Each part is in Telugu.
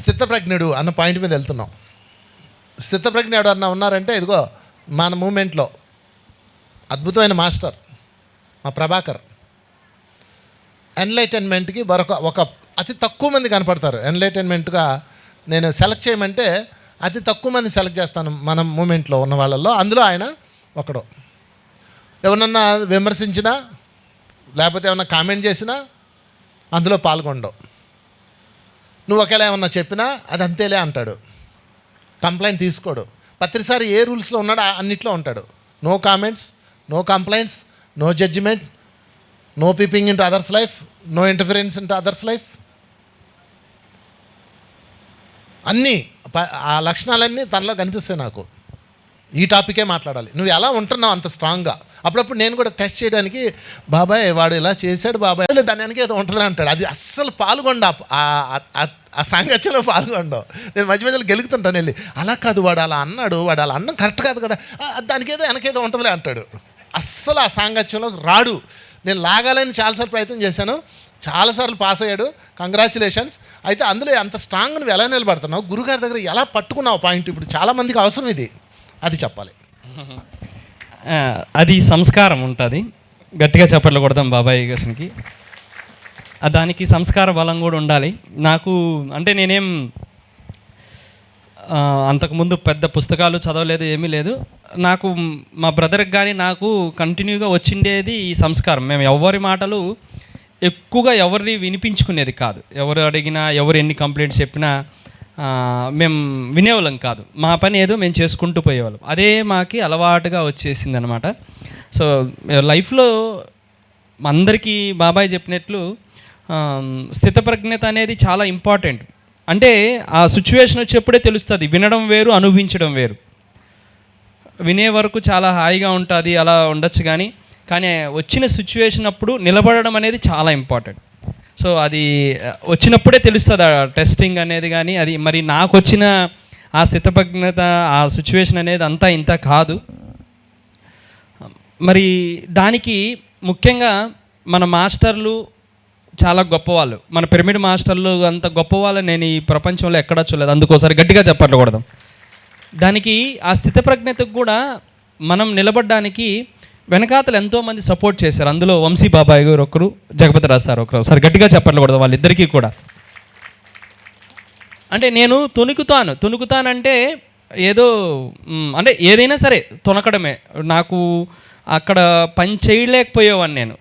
స్థితప్రజ్ఞుడు అన్న పాయింట్ మీద వెళ్తున్నాం. స్థితప్రజ్ఞుడు అన్న ఉన్నారంటే ఇదిగో మన మూమెంట్లో అద్భుతమైన మాస్టర్ మా ప్రభాకర్. ఎన్లైటన్మెంట్కి మరొక ఒక అతి తక్కువ మంది కనపడతారు. ఎన్లైటన్మెంట్గా నేను సెలెక్ట్ చేయమంటే అతి తక్కువ మంది సెలెక్ట్ చేస్తాను మన మూమెంట్లో ఉన్న వాళ్ళల్లో. అందులో ఆయన ఒకడు. ఎవరన్నా విమర్శించినా లేకపోతే ఏమన్నా కామెంట్ చేసినా అందులో పాల్గొండవు నువ్వు ఒకవేళ ఏమన్నా చెప్పినా అది అంతేలే అంటాడు. కంప్లైంట్ తీసుకోడు. ప్రతిసారి ఏ రూల్స్లో ఉన్నాడో అన్నిట్లో ఉంటాడు. No comments no complaints no judgement no peeping into others life no interference into others life. అన్నీ ప- ఆ లక్షణాలన్నీ తనలో కనిపిస్తాయి నాకు. ఈ టాపికే మాట్లాడాలి. నువ్వు ఎలా ఉంటున్నావు అంత స్ట్రాంగ్గా? అప్పుడప్పుడు నేను కూడా టెస్ట్ చేయడానికి బాబాయ్ వాడు ఇలా చేశాడు బాబాయ్. అసలు దాని వెనక ఏదో ఉంటుంది అంటాడు. అది అస్సలు పాల్గొండ ఆ సాంగత్యంలో పాల్గొండవు నేను మధ్య మధ్యలో గెలుగుతుంటాను వెళ్ళి. అలా కాదు వాడు అలా అన్నాడు వాడు అలా అన్నం కరెక్ట్ కాదు కదా దానికి ఏదో వెనకేదో ఉంటుందిలే అంటాడు. అస్సలు ఆ సాంగత్యంలో రాడు. నేను లాగాలని చాలాసార్లు ప్రయత్నం చేశాను. చాలాసార్లు పాస్ అయ్యాడు. కంగ్రాచులేషన్స్. అయితే అందులో అంత స్ట్రాంగ్ నువ్వు ఎలా నిలబడుతున్నావు? గురుగారి దగ్గర ఎలా పట్టుకున్నావు పాయింట్? ఇప్పుడు చాలామందికి అవసరం ఇది. అది చెప్పాలి. అది సంస్కారం ఉంటుంది. గట్టిగా చప్పట్లు కొడదాం బాబాయ్ గారికి. దానికి సంస్కార బలం కూడా ఉండాలి. నాకు అంటే నేనేం అంతకుముందు పెద్ద పుస్తకాలు చదవలేదు ఏమీ లేదు. నాకు మా బ్రదర్కి కానీ నాకు కంటిన్యూగా వచ్చిండేది ఈ సంస్కారం. మేము ఎవరి మాటలు ఎక్కువగా ఎవరిని వినిపించుకునేది కాదు. ఎవరు అడిగినా ఎవరు ఎన్ని కంప్లైంట్స్ చెప్పినా మేము వినేవాళ్ళం కాదు. మా పని ఏదో మేము చేసుకుంటూ పోయేవాళ్ళం. అదే మాకి అలవాటుగా వచ్చేసింది అనమాట సో లైఫ్లో అందరికీ బాబాయ్ చెప్పినట్లు స్థితప్రజ్ఞత అనేది చాలా ఇంపార్టెంట్. అంటే ఆ సిచ్యువేషన్ వచ్చేప్పుడే తెలుస్తుంది. వినడం వేరు అనుభవించడం వేరు. వినే వరకు చాలా హాయిగా ఉంటుంది అలా ఉండొచ్చు కానీ కానీ వచ్చిన సిచ్యువేషన్ అప్పుడు నిలబడడం అనేది చాలా ఇంపార్టెంట్. సో అది వచ్చినప్పుడే తెలుస్తుంది ఆ టెస్టింగ్ అనేది కానీ అది మరి నాకు వచ్చిన ఆ స్థితపజ్ఞత ఆ సిచ్యువేషన్ అనేది అంతా ఇంత కాదు. మరి దానికి ముఖ్యంగా మన మాస్టర్లు చాలా గొప్పవాళ్ళు. మన పిరమిడ్ మాస్టర్లు అంత గొప్పవాళ్ళు నేను ఈ ప్రపంచంలో ఎక్కడా చూడలేదు. అందుకోసారి గట్టిగా చెప్పట్లు దానికి ఆ స్థితప్రజ్ఞతకు కూడా మనం నిలబడడానికి వెనకాతలు ఎంతోమంది సపోర్ట్ చేశారు. అందులో వంశీ బాబాయ్ గారు ఒకరు జగపతి రాజు సార్ ఒకరు. సార్ గట్టిగా చెప్పట్లు వాళ్ళిద్దరికీ కూడా. అంటే నేను తొణుకుతాను. తొణుకుతానంటే ఏదో అంటే ఏదైనా సరే తొనకడమే నాకు అక్కడ పని చేయలేకపోయేవాడిని నేను.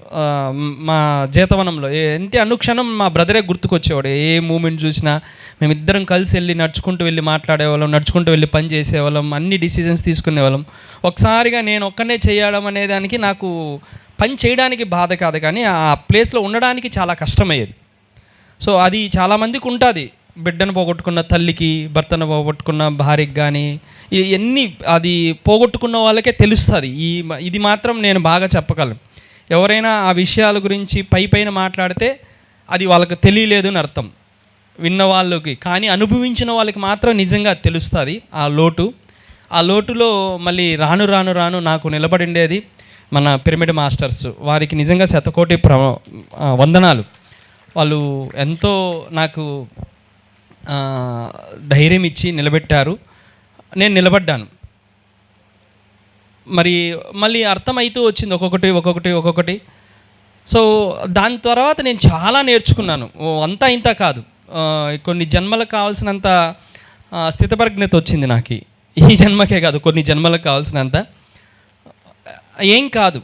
మా జీతవనంలో. ఏంటి అనుక్షణం మా బ్రదరే గుర్తుకొచ్చేవాడు. ఏ మూమెంట్ చూసినా మేమిద్దరం కలిసి వెళ్ళి నడుచుకుంటూ వెళ్ళి మాట్లాడేవాళ్ళం నడుచుకుంటూ వెళ్ళి పని చేసేవాళ్ళం అన్ని డిసిజన్స్ తీసుకునేవాళ్ళం. ఒకసారిగా నేను ఒక్కనే చేయడం అనే దానికి నాకు పని చేయడానికి బాధ కాదు కానీ ఆ ప్లేస్లో ఉండడానికి చాలా కష్టమయ్యేది. సో అది చాలామందికి ఉంటుంది. బిడ్డను పోగొట్టుకున్న తల్లికి భర్తను పోగొట్టుకున్న భార్యకి కానీ ఇవన్నీ అది పోగొట్టుకున్న వాళ్ళకే తెలుస్తుంది. ఈ ఇది మాత్రం నేను బాగా చెప్పగలను. ఎవరైనా ఆ విషయాల గురించి పై పైన మాట్లాడితే అది వాళ్ళకి తెలియలేదు అని అర్థం. విన్న వాళ్ళకి కానీ అనుభవించిన వాళ్ళకి మాత్రం నిజంగా తెలుస్తుంది. ఆ లోటు ఆ లోటులో మళ్ళీ రాను రాను రాను నాకు నిలబడిండేది మన పిరమిడ్ మాస్టర్స్. వారికి నిజంగా శతకోటి ప్ర వందనాలు. వాళ్ళు ఎంతో నాకు ధైర్యం ఇచ్చి నిలబెట్టారు. నేను నిలబడ్డాను. మరి మళ్ళీ అర్థమవుతూ వచ్చింది ఒక్కొక్కటి ఒక్కొక్కటి ఒక్కొక్కటి. సో దాని తర్వాత నేను చాలా నేర్చుకున్నాను. ఓ అంతా ఇంత కాదు. కొన్ని జన్మలకు కావాల్సినంత ఆ, స్థితప్రజ్ఞత వచ్చింది నాకు. ఈ జన్మకే కాదు కొన్ని జన్మలకు కావాల్సినంత. ఏం కాదు.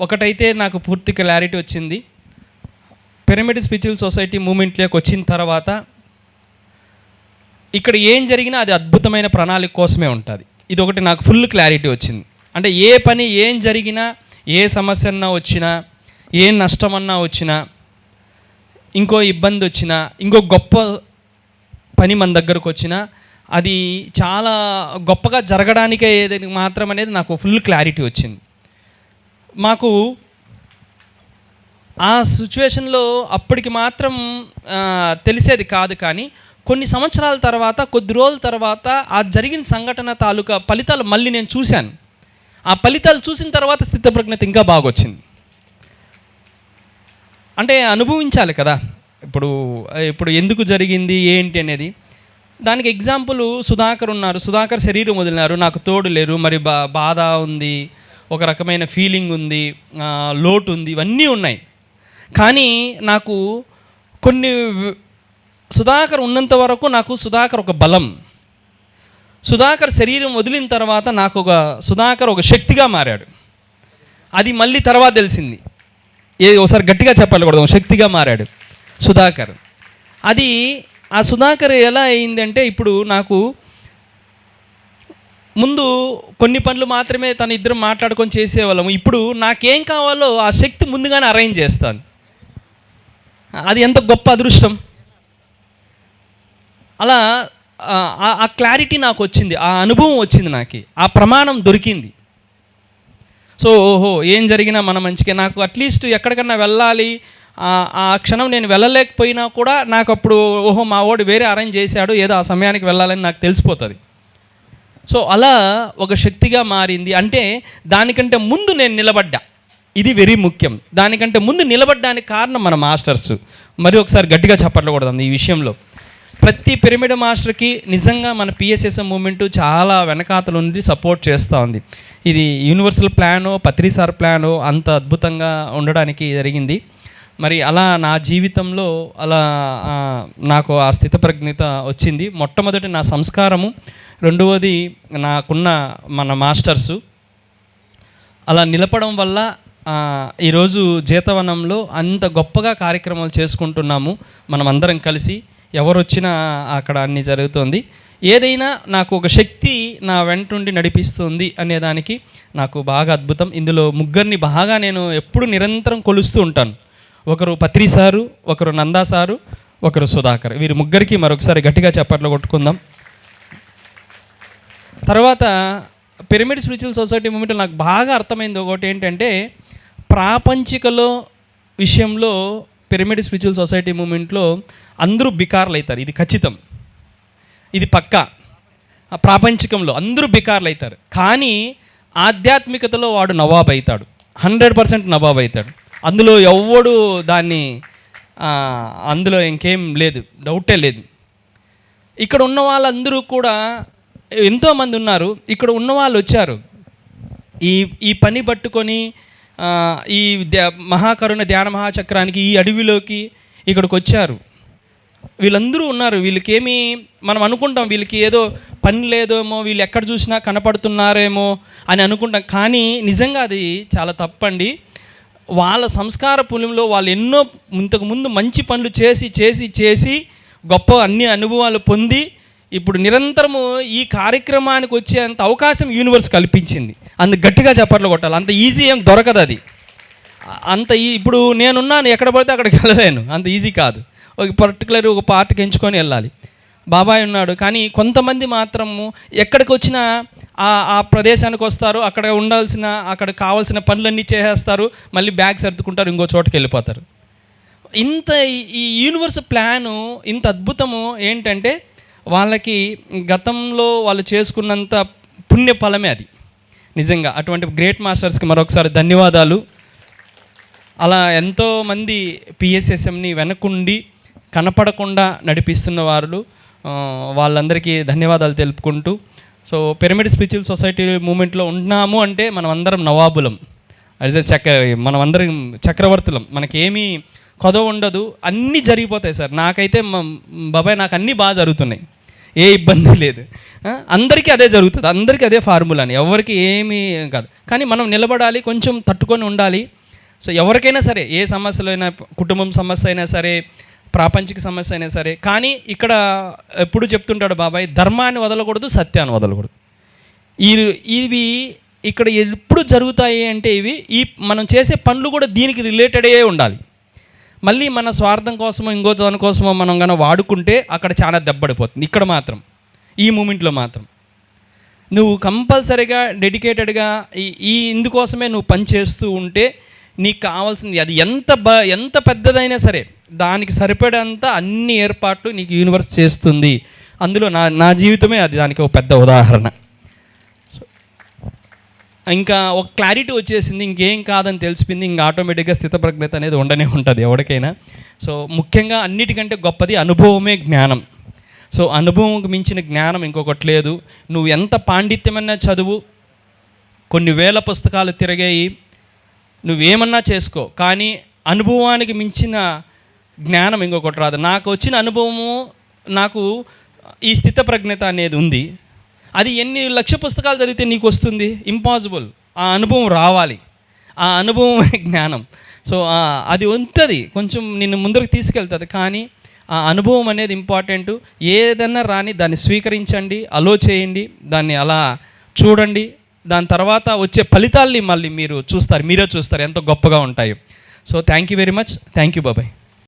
ఒకటైతే నాకు పూర్తి క్లారిటీ వచ్చింది. పిరమిడ్ స్పిరిచువల్ సొసైటీ మూమెంట్లోకి వచ్చిన తర్వాత ఇక్కడ ఏం జరిగినా అది అద్భుతమైన ప్రణాళిక కోసమే ఉంటుంది. ఇది ఒకటి నాకు ఫుల్ క్లారిటీ వచ్చింది. అంటే ఏ పని ఏం జరిగినా ఏ సమస్య అన్నా వచ్చినా ఏ నష్టమన్నా వచ్చినా ఇంకో ఇబ్బంది వచ్చినా ఇంకో గొప్ప పని మన దగ్గరకు వచ్చినా అది చాలా గొప్పగా జరగడానికే ఏది మాత్రం అనేది నాకు ఫుల్ క్లారిటీ వచ్చింది. మాకు ఆ సిచ్యువేషన్లో అప్పటికి మాత్రం తెలిసేది కాదు కానీ కొన్ని సంవత్సరాల తర్వాత కొద్ది రోజుల తర్వాత ఆ జరిగిన సంఘటన తాలూకా ఫలితాలు మళ్ళీ నేను చూశాను. ఆ ఫలితాలు చూసిన తర్వాత స్థితప్రజ్ఞత ఇంకా బాగొచ్చింది. అంటే అనుభవించాలి కదా. ఇప్పుడు ఇప్పుడు ఎందుకు జరిగింది ఏంటి అనేది. దానికి ఎగ్జాంపుల్ సుధాకర్ ఉన్నారు. సుధాకర్ శరీరం వదిలినారు. నాకు తోడు లేరు. మరి బా బాధ ఉంది. ఒక రకమైన ఫీలింగ్ ఉంది. లోటు ఉంది. ఇవన్నీ ఉన్నాయి. కానీ నాకు కొన్ని సుధాకర్ ఉన్నంత వరకు నాకు సుధాకర్ ఒక బలం. సుధాకర్ శరీరం వదిలిన తర్వాత నాకు ఒక సుధాకర్ ఒక శక్తిగా మారాడు. అది మళ్ళీ తర్వాత తెలిసింది. ఏ ఒకసారి గట్టిగా చెప్పాలి శక్తిగా మారాడు సుధాకర్. అది ఆ సుధాకర్ ఎలా అయిందంటే ఇప్పుడు నాకు ముందు కొన్ని పనులు మాత్రమే తన ఇద్దరు మాట్లాడుకొని చేసేవాళ్ళము. ఇప్పుడు నాకేం కావాలో ఆ శక్తి ముందుగానే అరేంజ్ చేస్తాను. అది ఎంత గొప్ప అదృష్టం. అలా ఆ- క్లారిటీ నాకు వచ్చింది ఆ అనుభవం వచ్చింది నాకు ఆ ప్రమాణం దొరికింది. సో ఓహో ఏం జరిగినా మన మంచిగా నాకు అట్లీస్ట్ ఎక్కడికన్నా వెళ్ళాలి ఆ- ఆ క్షణం నేను వెళ్ళలేకపోయినా కూడా నాకు అప్పుడు ఓహో మా వాడు వేరే అరేంజ్ చేశాడు ఏదో ఆ సమయానికి వెళ్ళాలని నాకు తెలిసిపోతుంది. సో అలా ఒక శక్తిగా మారింది. అంటే దానికంటే ముందు నేను నిలబడ్డా. ఇది వెరీ ముఖ్యం. దానికంటే ముందు నిలబడ్డానికి కారణం మన మాస్టర్స్. మరి ఒకసారి గట్టిగా చెప్పట్లకూడదు ఈ విషయంలో. ప్రతి పిరమిడ్ మాస్టర్కి నిజంగా మన పిఎస్ఎస్ఎం మూమెంట్ చాలా వెనకాతల నుండి సపోర్ట్ చేస్తూ ఉంది. ఇది యూనివర్సల్ ప్లానో పత్రిసార్ ప్లానో అంత అద్భుతంగా ఉండడానికి జరిగింది. మరి అలా నా జీవితంలో అలా నాకు ఆ స్థితప్రజ్ఞత వచ్చింది. మొట్టమొదటి నా సంస్కారము రెండవది నాకున్న మన మాస్టర్సు. అలా నిలపడం వల్ల ఈరోజు జీతవనంలో అంత గొప్పగా కార్యక్రమాలు చేసుకుంటున్నాము. మనం అందరం కలిసి ఎవరు వచ్చినా అక్కడ అన్ని జరుగుతుంది. ఏదైనా నాకు ఒక శక్తి నా వెంటుండి నడిపిస్తుంది అనేదానికి నాకు బాగా అద్భుతం. ఇందులో ముగ్గురిని బాగా నేను ఎప్పుడు నిరంతరం కొలుస్తూ ఉంటాను. ఒకరు పత్రి సారు ఒకరు నందా సారు ఒకరు సుధాకర్. వీరి ముగ్గురికి మరొకసారి గట్టిగా చప్పట్లు కొట్టుకుందాం. తర్వాత పిరమిడ్ స్పిరిచువల్ సొసైటీ మూమెంట్లో నాకు బాగా అర్థమైంది ఒకటి ఏంటంటే ప్రాపంచికలో విషయంలో పిరమిడ్ స్పిరిచువల్ సొసైటీ మూమెంట్లో అందరూ బికార్లు అవుతారు ఇది ఖచ్చితం. ఇది పక్కా. ప్రాపంచికంలో అందరూ బికార్లు అవుతారు కానీ ఆధ్యాత్మికతలో వాడు నవాబ్ అవుతాడు హండ్రెడ్ పర్సెంట్ నవాబ్ అవుతాడు అందులో ఎవ్వడు దాన్ని అందులో ఇంకేం లేదు. డౌటే లేదు. ఇక్కడ ఉన్న వాళ్ళందరూ కూడా ఎంతోమంది ఉన్నారు. ఇక్కడ ఉన్న వాళ్ళు వచ్చారు. ఈ ఈ పని పట్టుకొని ఈ మహాకరుణ ధ్యాన మహాచక్రానికి ఈ అడవిలోకి ఇక్కడికి వచ్చారు వీళ్ళందరూ ఉన్నారు. వీళ్ళకేమి మనం అనుకుంటాం వీళ్ళకి ఏదో పని లేదేమో వీళ్ళు ఎక్కడ చూసినా కనపడుతున్నారేమో అని అనుకుంటాం. కానీ నిజంగా అది చాలా తప్పండి. వాళ్ళ సంస్కార పులంలో వాళ్ళు ఎన్నో ఇంతకుముందు మంచి పనులు చేసి చేసి చేసి గొప్ప అన్ని అనుభవాలు పొంది ఇప్పుడు నిరంతరము ఈ కార్యక్రమానికి వచ్చేంత అవకాశం యూనివర్స్ కల్పించింది. అంత గట్టిగా చప్పట్లు కొట్టాలి. అంత ఈజీ ఏం దొరకదు అది. అంత ఈ ఇప్పుడు నేనున్నాను ఎక్కడ పడితే అక్కడికి వెళ్ళలేను. అంత ఈజీ కాదు. ఒక పర్టికులర్ ఒక పార్ట్కి ఎంచుకొని వెళ్ళాలి. బాబాయ్ ఉన్నాడు కానీ కొంతమంది మాత్రము ఎక్కడికి వచ్చినా ఆ ఆ ప్రదేశానికి వస్తారు అక్కడ ఉండాల్సిన అక్కడ కావాల్సిన పనులన్నీ చేసేస్తారు మళ్ళీ బ్యాగ్ సర్దుకుంటారు ఇంకో చోటుకి వెళ్ళిపోతారు. ఇంత ఈ- ఈ యూనివర్స్ ప్లాను ఇంత అద్భుతము ఏంటంటే వాళ్ళకి గతంలో వాళ్ళు చేసుకున్నంత పుణ్య ఫలమే అది. నిజంగా అటువంటి గ్రేట్ మాస్టర్స్కి మరొకసారి ధన్యవాదాలు. అలా ఎంతోమంది పిఎస్ఎస్ఎంని వెనకుండి కనపడకుండా నడిపిస్తున్న వారు వాళ్ళందరికీ ధన్యవాదాలు తెలుపుకుంటూ సో పిరమిడ్ స్పిరిచువల్ సొసైటీ మూమెంట్లో ఉన్నాము అంటే మనం అందరం నవాబులం. అదే చక్ర మనం అందరం చక్రవర్తులం. మనకేమీ కొదవ ఉండదు అన్నీ జరిగిపోతాయి సార్. నాకైతే మ- బాబాయ్ నాకు అన్నీ బాగా జరుగుతున్నాయి. ఏ ఇబ్బంది లేదు. అందరికీ అదే జరుగుతుంది. అందరికీ అదే ఫార్ములా అని. ఎవరికి ఏమీ కాదు. కానీ మనం నిలబడాలి కొంచెం తట్టుకొని ఉండాలి. సో ఎవరికైనా సరే ఏ సమస్యలు అయినా కుటుంబం సమస్య అయినా సరే ప్రాపంచిక సమస్య అయినా సరే కానీ ఇక్కడ ఎప్పుడు చెప్తుంటాడు బాబాయ్ ధర్మాన్ని వదలకూడదు సత్యాన్ని వదలకూడదు. ఈ ఇవి ఇక్కడ ఎప్పుడు జరుగుతాయి అంటే ఇవి ఈ మనం చేసే పనులు కూడా దీనికి రిలేటెడే ఉండాలి. మళ్ళీ మన స్వార్థం కోసమో ఇంకో దాని కోసమో మనం కనుక వాడుకుంటే అక్కడ చాలా దెబ్బడిపోతుంది ఇక్కడ మాత్రం ఈ మూమెంట్లో మాత్రం. నువ్వు కంపల్సరీగా డెడికేటెడ్గా ఈ ఈ ఇందుకోసమే నువ్వు పని చేస్తూ ఉంటే నీకు కావాల్సింది అది ఎంత బ ఎంత పెద్దదైనా సరే దానికి సరిపడేంత అన్ని ఏర్పాట్లు నీకు యూనివర్స్ చేస్తుంది. అందులో నా నా జీవితమే అది దానికి ఒక పెద్ద ఉదాహరణ. ఇంకా ఒక క్లారిటీ వచ్చేసింది ఇంకేం కాదని తెలిసిపోయింది ఇంకా ఆటోమేటిక్గా స్థితప్రజ్ఞత అనేది ఉండనే ఉంటుంది ఎవరికైనా. సో ముఖ్యంగా అన్నిటికంటే గొప్పది అనుభవమే జ్ఞానం. సో అనుభవంకి మించిన జ్ఞానం ఇంకొకటి లేదు. నువ్వు ఎంత పాండిత్యమైనా చదువు కొన్ని వేల పుస్తకాలు తిరిగాయి నువ్వేమన్నా చేసుకో. కానీ అనుభవానికి మించిన జ్ఞానం ఇంకొకటి రాదు. నాకు వచ్చిన అనుభవము నాకు ఈ స్థితప్రజ్ఞత అనేది ఉంది. అది ఎన్ని లక్ష పుస్తకాలు చదివితే నీకు వస్తుంది? ఇంపాసిబుల్ ఆ అనుభవం రావాలి. ఆ అనుభవమే జ్ఞానం. సో అది ఉంటుంది. కొంచెం నిన్ను ముందరకు తీసుకెళ్తుంది. కానీ ఆ అనుభవం అనేది ఇంపార్టెంట్ ఏదన్నా రాని దాన్ని స్వీకరించండి అలో చేయండి దాన్ని అలా చూడండి. దాని తర్వాత వచ్చే ఫలితాల్ని మళ్ళీ మీరు చూస్తారు. మీరే చూస్తారు. ఎంత గొప్పగా ఉంటాయో. So thank you very much thank you బాబాయ్